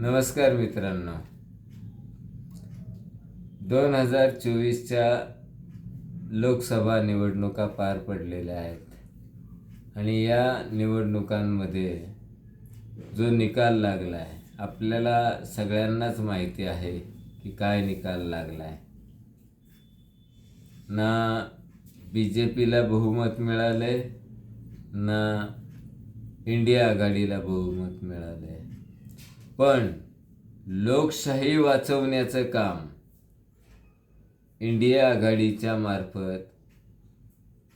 नमस्कार मित्रांनो. दोन हजार चोवीसच्या लोकसभा निवडणुका पार पडलेल्या आहेत. आणि या निवडणुकांमध्ये जो निकाल लागला आहे आपल्याला सगळ्यांनाच माहिती आहे की काय निकाल लागला आहे ना बी जे पीला बहुमत मिळाले ना इंडिया आघाडीला बहुमत मिळाले पण लोकशाही वाचवण्याचं काम इंडिया आघाडीच्या मार्फत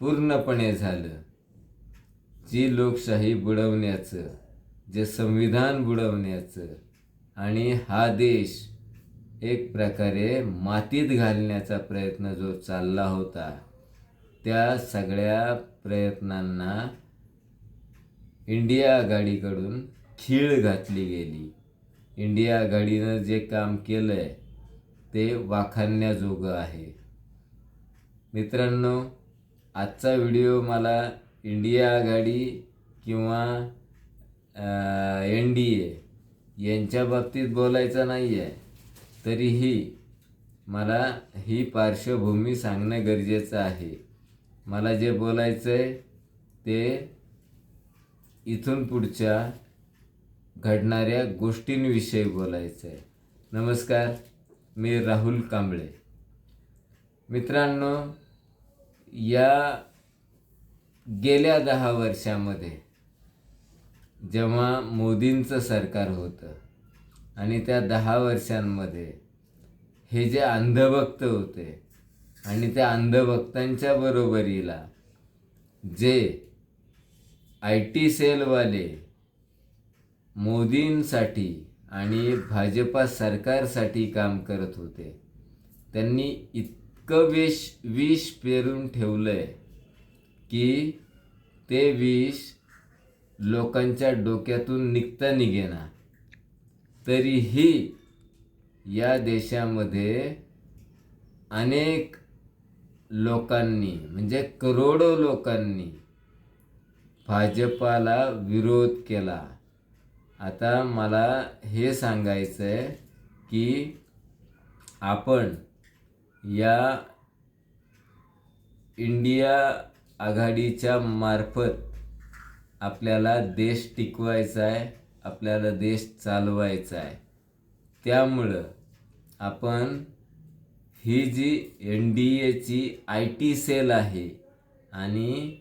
पूर्णपणे झालं. जी लोकशाही बुडवण्याचं जे संविधान बुडवण्याचं आणि हा देश एक प्रकारे मातीत घालण्याचा प्रयत्न जो चालला होता त्या सगळ्या प्रयत्नांना इंडिया आघाडीकडून खीळ घातली गेली. इंडिया आघाडीनं जे काम केलं आहे ते वाखाणण्याजोगं आहे. मित्रांनो आजचा व्हिडिओ मला इंडिया आघाडी किंवा एन डी ए यांच्या बाबतीत बोलायचं नाही आहे तरीही मला ही पार्श्वभूमी सांगणं गरजेचं आहे. मला जे बोलायचं आहे ते इथून पुढच्या घडणाऱ्या गोष्टींविषयी बोलायचं आहे. नमस्कार मी राहुल कांबळे. मित्रांनो या गेल्या दहा वर्षामध्ये जेव्हा मोदींचं सरकार होतं आणि त्या दहा वर्षांमध्ये हे जे अंधभक्त होते आणि त्या अंधभक्तांच्या बरोबरीला जे आय टी सेलवाले मोदींसाठी आणि भाजपा सरकारसाठी काम करत होते. त्यांनी इतकं विष विष पेरून ठेवलं आहे की ते विष लोकांच्या डोक्यातून निघता निघेना. तरीही या देशामध्ये अनेक लोकांनी म्हणजे करोडो लोकांनी भाजपाला विरोध केला. आता मला हे सांगायचं आहे की आपण या इंडिया आघाडीच्या मार्फत आपल्याला देश टिकवायचा आहे आपल्याला देश चालवायचा आहे त्यामुळं आपण ही जी एन डी एची आय टी सेल आहे आणि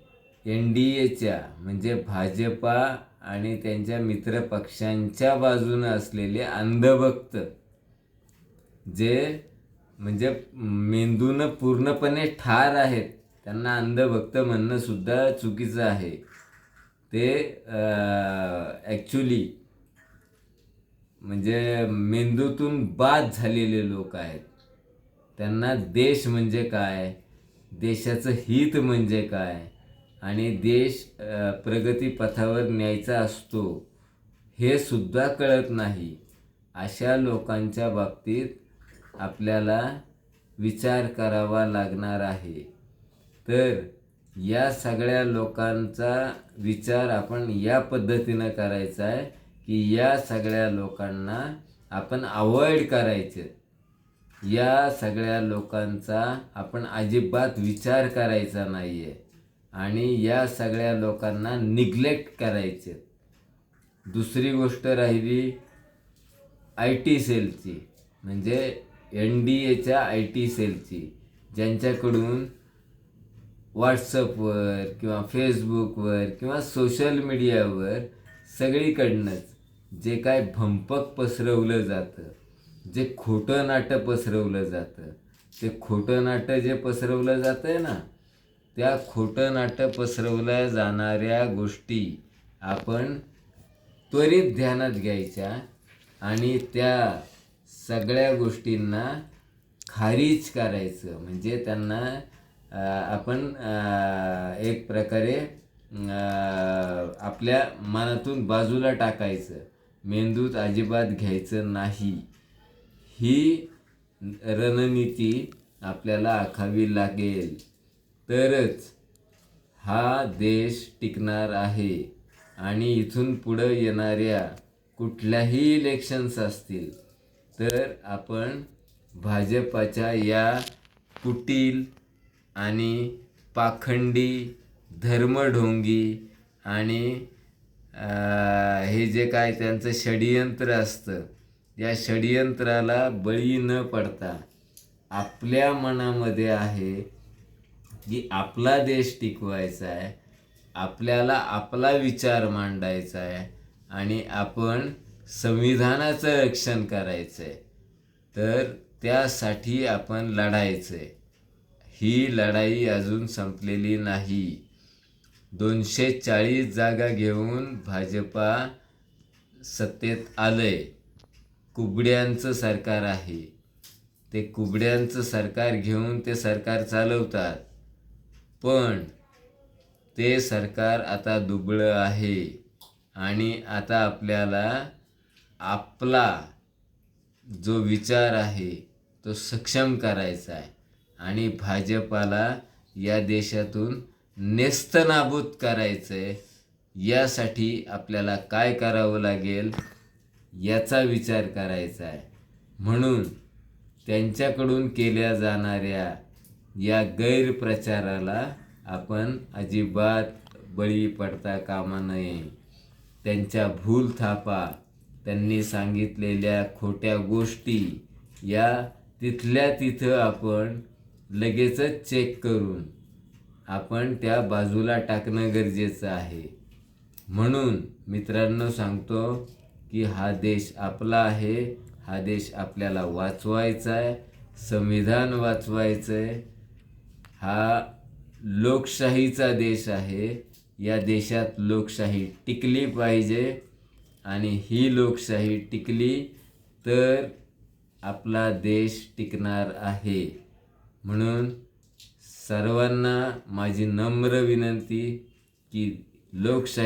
एन डी एच्या म्हणजे भाजपा आणि त्यांच्या मित्रपक्षांच्या बाजूनं असलेले अंधभक्त जे म्हणजे मेंदूनं पूर्णपणे ठार आहेत त्यांना अंधभक्त म्हणणंसुद्धा चुकीचं आहे. ते ॲक्च्युली म्हणजे मेंदूतून बाद झालेले लोक आहेत. त्यांना देश म्हणजे काय? देशाचं हित म्हणजे काय? आणि देश प्रगतीपथावर न्यायचा असतो हे सुद्धा कळत नाही. अशा लोकांच्या बाबतीत आपल्याला विचार करावा लागणार आहे. तर या सगळ्या लोकांचा विचार आपण या पद्धतीनं करायचा आहे की या सगळ्या लोकांना आपण अवॉइड करायचं. या सगळ्या लोकांचा आपण अजिबात विचार करायचा नाही आहे आणि या सगळ्या लोकांना निग्लेक्ट करायचे. दुसरी गोष्ट राहिली आय टी सेलची म्हणजे एन डी एच्या आय टी सेलची ज्यांच्याकडून व्हॉट्सअपवर किंवा फेसबुकवर किंवा सोशल मीडियावर सगळीकडनंच जे काय भंपक पसरवलं जातं जे खोटं नाटं पसरवलं जातं ते खोटं नाटं जे पसरवलं जातं आहे ना त्या खोटं नाटं पसरवल्या जाणाऱ्या गोष्टी आपण त्वरित ध्यानात घ्यायच्या आणि त्या सगळ्या गोष्टींना खारीज करायचं. म्हणजे त्यांना आपण एक प्रकारे आपल्या मनातून बाजूला टाकायचं. मेंदूत अजिबात घ्यायचं नाही. ही रणनीती आपल्याला आखावी लागेल. तरच हा देश टिकणार आहे. आणि इथून पुढं येणाऱ्या कुठल्याही इलेक्शन्स असतील तर आपण भाजपाच्या या कुटील आणि पाखंडी धर्मढोंगी आणि हे जे काय त्यांचं षडयंत्र असतं या षडयंत्राला बळी न पडता आपल्या मनामध्ये आहे की आपला देश टिकवायचा आहे आपल्याला आपला विचार मांडायचा आहे आणि आपण संविधानाचं रक्षण करायचं आहे तर त्यासाठी आपण लढायचं आहे ही लढाई अजून संपलेली नाही. दोनशे चाळीस जागा घेऊन भाजपा सत्तेत आलंय. कुबड्यांचं सरकार आहे. ते कुबड्यांचं सरकार घेऊन ते सरकार चालवतात. पण ते सरकार आता दुबळं आहे आणि आता आपल्याला आपला जो विचार आहे तो सक्षम करायचा आहे आणि भाजपाला या देशातून नेस्तनाबूत करायचं आहे यासाठी आपल्याला काय करावं लागेल याचा विचार करायचा आहे. म्हणून त्यांच्याकडून केल्या जाणाऱ्या या गैरप्रचाराला आपण अजिबात बळी पडता कामा नये. त्यांच्या भूल थापा त्यांनी सांगितलेल्या खोट्या गोष्टी या तिथल्या तिथं आपण लगेचच चेक करून आपण त्या बाजूला टाकणं गरजेचं आहे. म्हणून मित्रांनो सांगतो की हा देश आपला आहे हा देश आपल्याला वाचवायचा आहे संविधान वाचवायचं आहे हा लोकशाहीचा देश आहे. या देशात लोकशाही टिकली पाहिजे आणि ही लोकशाही टिकली तर आपला देश टिकणार आहे. म्हणून सर्वांना माझी नम्र विनंती की लोकशाही